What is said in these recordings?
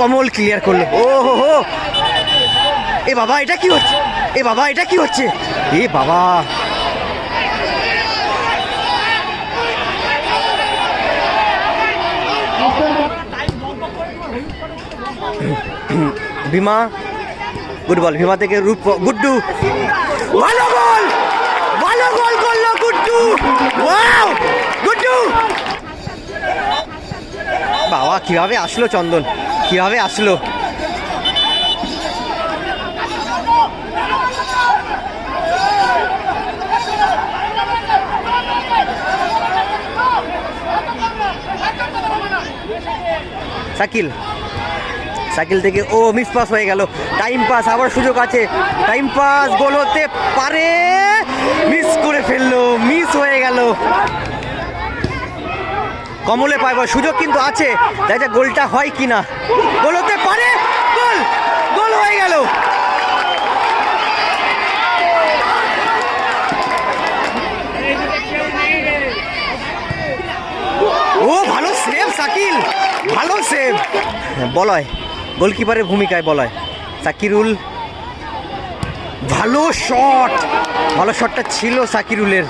কমল clear করল। ও হো হো এ বাবা, এটা কি হচ্ছে? এ বাবা, এটা কি হচ্ছে? এ বাবা! ভীমা গুড বল ভীমা থেকে রূপ, গুড্ডু। ভালো গোল! ভালো গোল করল গুড্ডু। ওয়াও! গুড্ডু! বাবা, কীভাবে আসলো চন্দন? কীভাবে আসলো। সাকিল সাইকেল থেকে ও মিস পাস হয়ে গেল। টাইম পাস আবার সুযোগ আছে। টাইম পাস গোল হতে পারে। মিস করে ফেলল মিস হয়ে গেল। কমলে পাইব সুযোগ কিন্তু আছে। তাই যে গোলটা হয় কি না গোল হতে পারে, গোল গোল হয়ে গেল। ও, ভালো সেভ সাকিল ভালো সেভ বলয় গোলকিপারের ভূমিকায় বলয় সাকিরুল ভালো শট ভালো শটটা ছিল সাকিরুলের।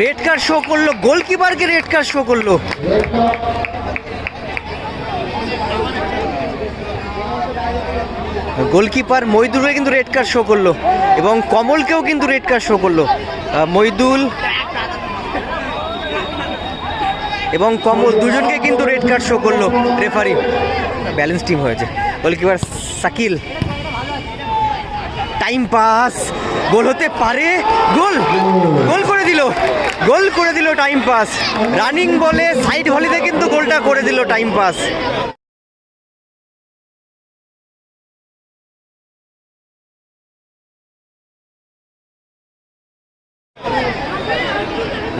রেড কার্ড শো করল গোলকিপারকে রেড কার্ড শো করল। গোলকিপার মইদুলকে কিন্তু রেড কার্ড শো করল এবং কমলকেও কিন্তু রেড কার্ড শো করল। মইদুল এবং কমল দুজনকে কিন্তু রেড কার্ড শো করল রেফারি ব্যালেন্স টিম হয়েছে। Goalkeeper Sakil time pass goal হতে পারে। গোল গোল করে দিল। গোল করে দিল টাইম পাস রানিং বলে সাইড হলিতে কিন্তু গোলটা করে দিল time pass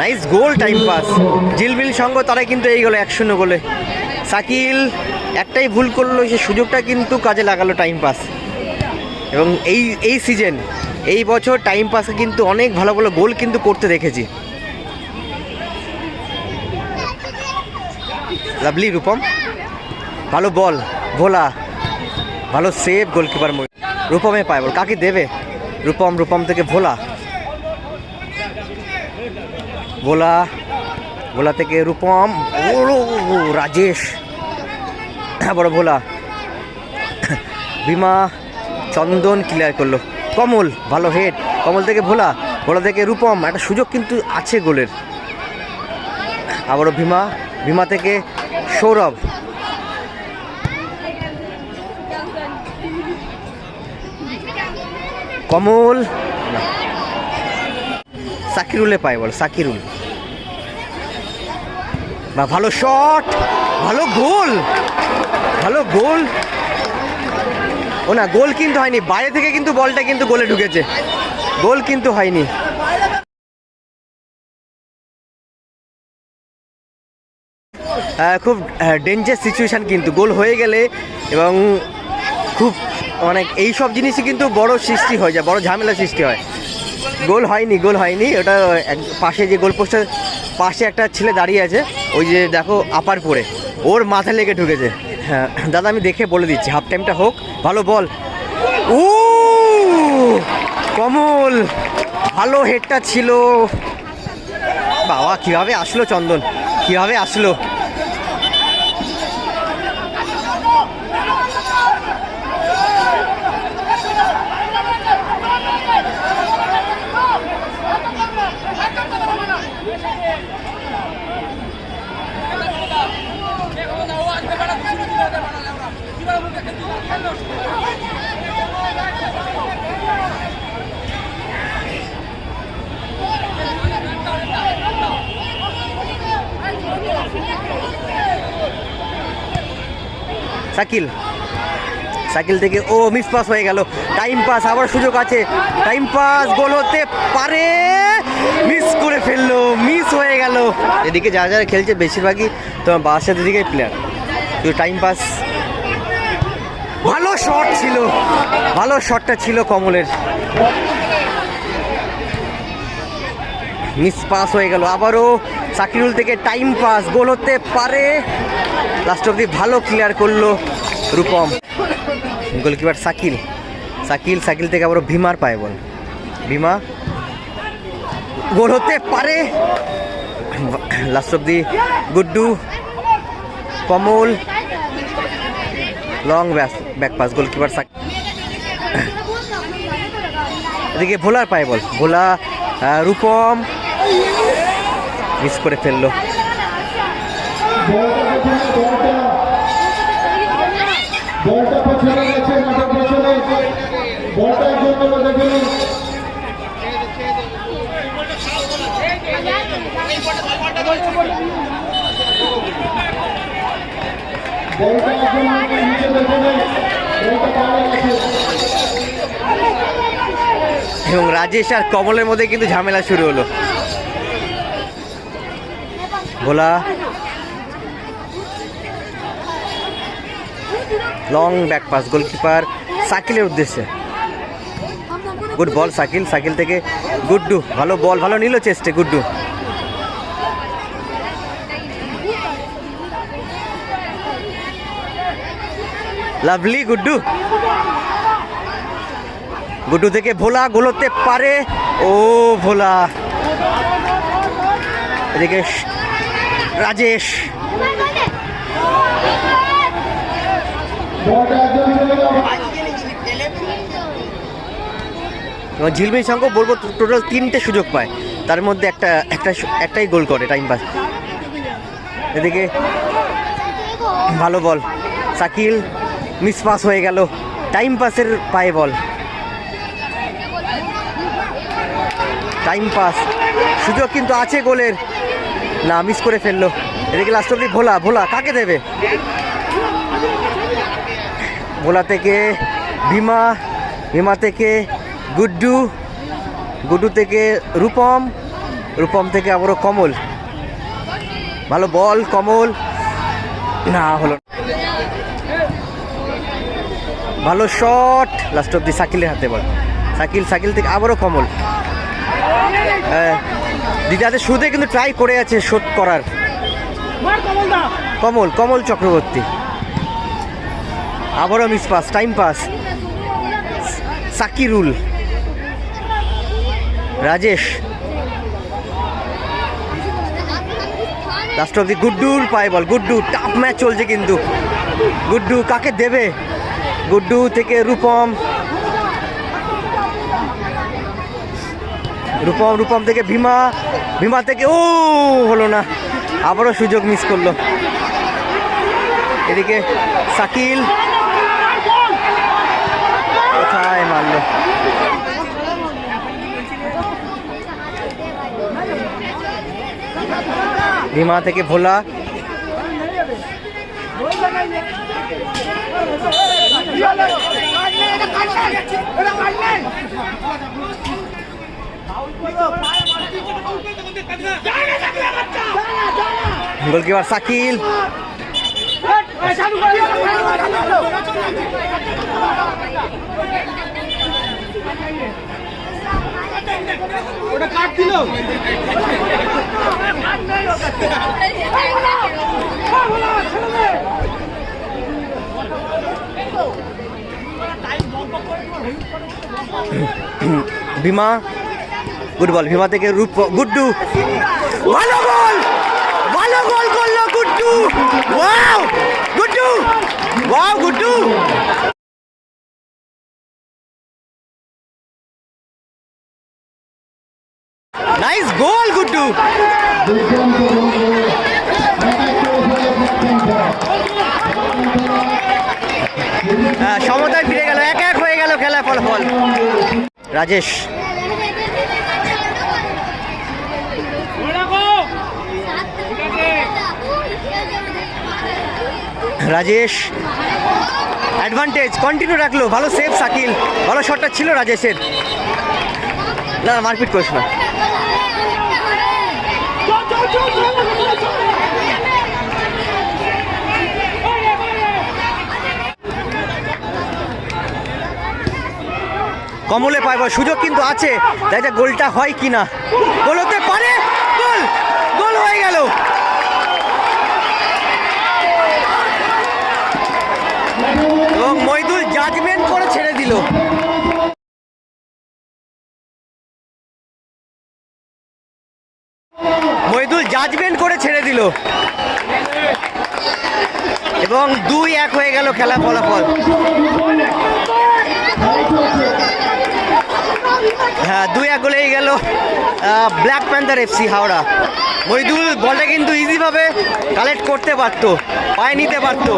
nice goal time pass Jilbil সঙ্গ তারা কিন্তু এই গেলো এক শূন্য গোলে। সাকিল একটাই ভুল করল, সে সুযোগটা কিন্তু কাজে লাগালো টাইম পাস এবং এই এই সিজন এই বছর টাইম পাসে কিন্তু অনেক ভালো ভালো গোল কিন্তু করতে দেখেছি। লাভলি রূপম। ভালো বল ভোলা। ভালো সেভ গোলকিপার রূপমে পায় বল কাকে দেবে? রূপম রূপম থেকে ভোলা। ভোলা ভোলা থেকে রূপম রাজেশ বড় ভোলা। ভীমা, চন্দন ক্লিয়ার করল। কমল, ভালো হেড কমল থেকে ভোলা ভোলা থেকে রূপম, একটা সুযোগ কিন্তু আছে গোলের। আবারও ভীমা ভীমা থেকে সৌরভ। কমল। সাকিরুলে পায় বল, সাকিরুল। বা ভালো শট ভালো গোল ভালো গোল। ও না, গোল কিন্তু হয়নি, বাইরে থেকে কিন্তু বলটা কিন্তু গোলে ঢুকেছে। গোল কিন্তু হয়নি। খুব ডেঞ্জার সিচুয়েশান কিন্তু, গোল হয়ে গেলে এবং খুব মানে এই সব জিনিসই কিন্তু বড় সৃষ্টি হয়ে যায় বড় ঝামেলা সৃষ্টি হয়। গোল হয়নি গোল হয়নি। ওটা এক পাশে যে গোল পোস্টের পাশে একটা ছেলে দাঁড়িয়ে আছে, ওই যে দেখো আপার পরে ওর মাথা লেগে ঢুকেছে। হ্যাঁ দাদা আমি দেখে বলে দিচ্ছি হাফ টাইমটা হোক। ভালো বল ও কমল, ভালো হেডটা ছিল। বাবা, কীভাবে আসলো চন্দন? কীভাবে আসলো? সাকিল সাইকেল থেকে ও মিস পাস হয়ে গেল। টাইম পাস আবার সুযোগ আছে। টাইম পাস গোল হতে পারে। মিস করে ফেলল মিস হয়ে গেল। এদিকে যারা যারা খেলছে, বেশিরভাগই তোমার বাসার দিকে প্লেয়ার কিন্তু টাইম পাস ভালো শট ছিল। ভালো শটটা ছিল কমলের। মিস পাস হয়ে গেল, আবারও সাকিরুল থেকে টাইম পাস গোল হতে পারে। লাস্ট অব্দি ভালো ক্লিয়ার করল রূপম। গোলকিপার সাকিল। সাকিল সাকিল থেকে আবারও ভীমার পায় বল। ভীমা, গোল হতে পারে। লাস্ট অব্দি Guddu, Kamal long back pass goalkeeper Sakil. এদিকে ভোলার পায় বল। ভোলা রূপম। মিস করে ফেলল। এবং রাজেশ আর কমলের মধ্যে কিন্তু ঝামেলা শুরু হলো। Bhola long back pass goalkeeper সাকিলের উদ্দেশ্যে। গুড বল সাকিল সাকিল থেকে গুড্ডু, ভালো বল, ভালো নিল চেস্টে গুড্ডু। লাভলি গুড্ডু। গুড্ডু থেকে ভোলা গোলতে পারে। ও ভোলা। এদিকে রাজেশ। ঝিলমিল সংঘ বলব টোটাল তিনটে সুযোগ পায়। তার মধ্যে একটা একটা একটাই গোল করে টাইম পাস। এদিকে ভালো বল। সাকিল মিস পাস হয়ে গেল। টাইম পাসের পায়ে বল। Time pass. সুযোগ কিন্তু আছে গোলের। না মিস করে ফেলল। এদিকে লাস্ট অব্দি ভোলা ভোলা কাকে দেবে? ভোলা থেকে ভীমা ভীমা থেকে গুড্ডু গুড্ডু থেকে রূপম রূপম থেকে আবারও কমল। ভালো বল কমল। না হলো ভালো শট লাস্ট অব্দি সাকিলের হাতে বল। সাকিল সাকিল থেকে আবারও কমল। হ্যাঁ, দিদাদের শুরুতে কিন্তু ট্রাই করে আছে শোধ করার। কমল কমল চক্রবর্তী। আবারও miss pass time pass Sakirul. Rajesh. Last অব্দি গুড্ডুর পায় বল গুড্ডু টাফ ম্যাচ চলছে কিন্তু। গুড্ডু কাকে দেবে? গুড্ডু থেকে রূপম। রূপম রূপম থেকে ভীমা ভীমা থেকে, ও, হলো না। আবারও সুযোগ মিস করল। এদিকে সাকিল কোথায় মারলো? ভীমা থেকে ভোলা। গোলকিপার সাকিল ওটা কাট দিল ভীমা গুড বল ভীমা থেকে রূপ গুড্ডু। ভালো গোল! ভালো গোল করল Guddu. Wow Guddu! Wow Guddu! Nice goal Guddu. হ্যাঁ, সমতায় ফিরে গেল। এক এক হয়ে গেল খেলা ফলাফল। রাজেশ রাজেশ অ্যাডভান্টেজ কন্টিনিউ রাখল, ভালো সেফ সাকিল, ভালো শটটা ছিল রাজেশের। না মারপিট করিস না। কমলে পাইব সুযোগ কিন্তু আছে। দেখা যাক গোলটা হয় কি না গোল দিল মহিদুল জাজমেন্ট করে ছেড়ে দিল। এবং দুই এক হয়ে গেল খেলা ফলাফল। হ্যাঁ দুই এক গেল Black Panther FC Howrah. Mohidul, বলটা কিন্তু ইজিভাবে কালেক্ট করতে পারতো, পায়ে নিতে পারতো।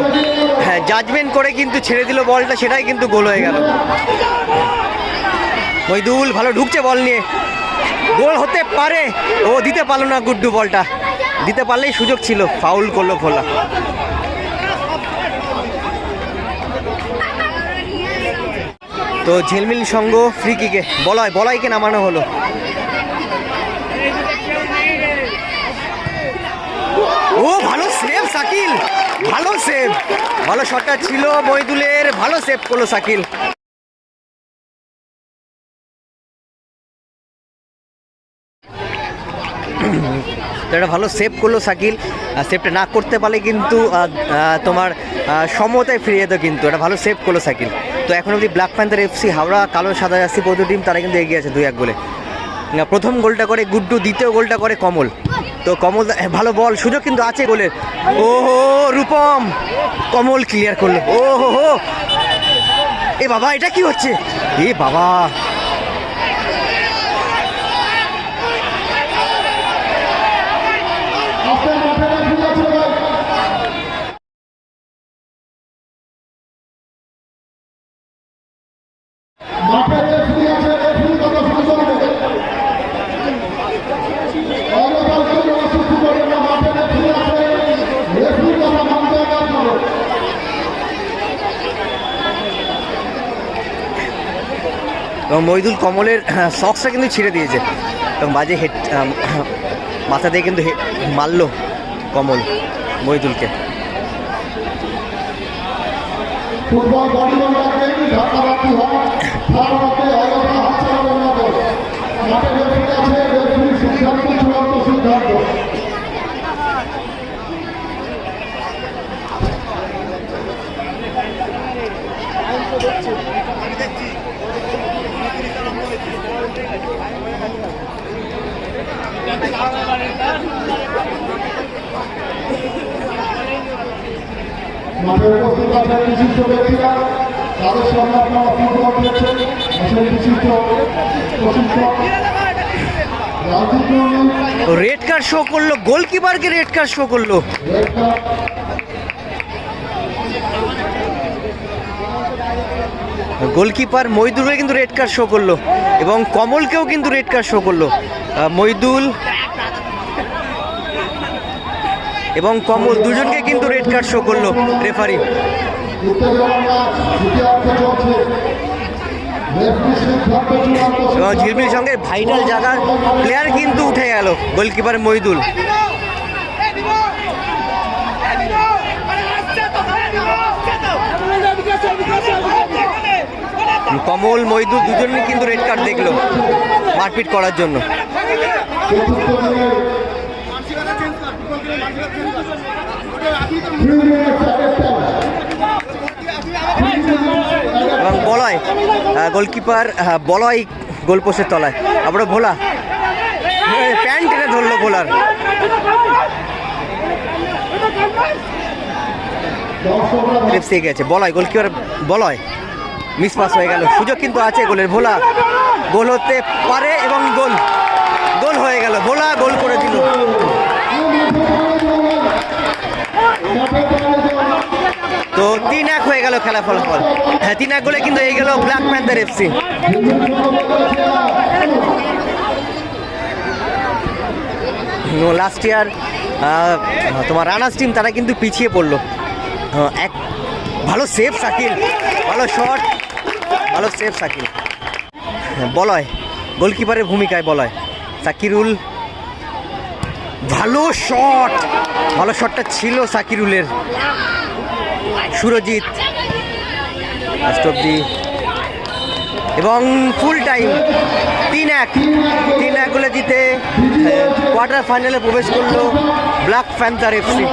হ্যাঁ জাজমেন্ট করে কিন্তু ছেড়ে দিল বলটা, সেটাই কিন্তু গোল হয়ে গেল। মহিদুল, ভালো ঢুকছে বল নিয়ে। গোল হতে পারে। ও দিতে পারল না গুড্ডু বলটা। দিতে পারলেই সুযোগ ছিল ফাউল করল ভোলা। তো ঝিলমিল সঙ্গ ফ্রি কিকে বলয়, বলয়কে নামানো হলো। ও, ভালো সেভ সাকিল ভালো সেভ ভালো শটটা ছিল মহিদুলের ভালো সেভ করল সাকিল তো একটা ভালো সেভ করল সাকিল সেভটা না করতে পারলে কিন্তু তোমার সমতায় ফিরে যেত কিন্তু। এটা ভালো সেভ করল সাকিল তো এখন অবধি ব্ল্যাক প্যান্থার এফসি হাওড়া, কালো, সাদা, জার্সি প্রতি টিম তারা কিন্তু এগিয়ে আছে দুই এক গোলে। প্রথম গোলটা করে গুড্ডু, দ্বিতীয় গোলটা করে কমল। তো কমল ভালো বল, সুযোগ কিন্তু আছে গোলের ও, রূপম! কমল ক্লিয়ার করল। ও হো। এ বাবা, এটা কি হচ্ছে? এ বাবা! এবং মহিদুল কমলের সক্সটা কিন্তু ছিঁড়ে দিয়েছে। এবং বাজে হেড মাথা দিয়ে কিন্তু মারলো কমল মহিদুলকে। ফুটবল বডি রাখবেন ধাক্কাধাক্কি হয় তার মধ্যে অযথা হাত চালাবেন না তো মাঠে রেফারি আছে রেফারির সিদ্ধান্ত চূড়ান্ত সিদ্ধান্ত মাঠে উপস্থিত আছেন বিশিষ্ট ব্যক্তিরা তাদের সঙ্গে আপনারা ফুটবল খেলছেন আসলে বিশিষ্ট প্রশিক্ষক। রেড কার্ড শো করল গোলকিপারকে রেড কার্ড শো করল? রেড কার্ড গোলকিপার মহিদুলকে কিন্তু রেড কার্ড শো করল এবং কমলকেও কিন্তু রেড কার্ড শো করল। আহ, মহিদুল এবং কমল দুজনকে কিন্তু রেড কার্ড শো করল রেফারি এবং ঝিলমিল সঙ্গে ভাইটাল জায়গার প্লেয়ার কিন্তু উঠে গেল গোলকিপার মহিদুল কমল মহিদুল দুজনই কিন্তু রেড কার্ড দেখল মারপিট করার জন্য। এবং বলয় গোলকিপার বলয় গোলপোস্টের তলায়। আবার ভোলা। প্যান্ট টেনে ধরলো ভোলার। গেছে। বলয়, গোলকিপার বলয়। মিস পাস হয়ে গেল। সুযোগ কিন্তু আছে গোলের। ভোলা গোল হতে পারে এবং গোল গোল হয়ে গেল। ভোলা গোল করে দিল। তো তিন এক হয়ে গেল খেলা ফলাফল। হ্যাঁ তিন এক গোলে কিন্তু এই গেল Black Panther FC last year তোমার রানার্স টিম তারা কিন্তু পিছিয়ে পড়ল। এক, ভালো সেফ সাকিল ভালো শট ভালো সেফ হ্যাঁ, বলয় গোলকিপারের ভূমিকায় বলয়। সাকিরুল ভালো শট ভালো শটটা ছিল সাকিরুলের। সুরজিৎ লাস্ট অব্দি এবং ফুল টাইম তিন এক তিন এক গোলে জিতে কোয়ার্টার ফাইনালে প্রবেশ করল ব্ল্যাক প্যান্থার এফসি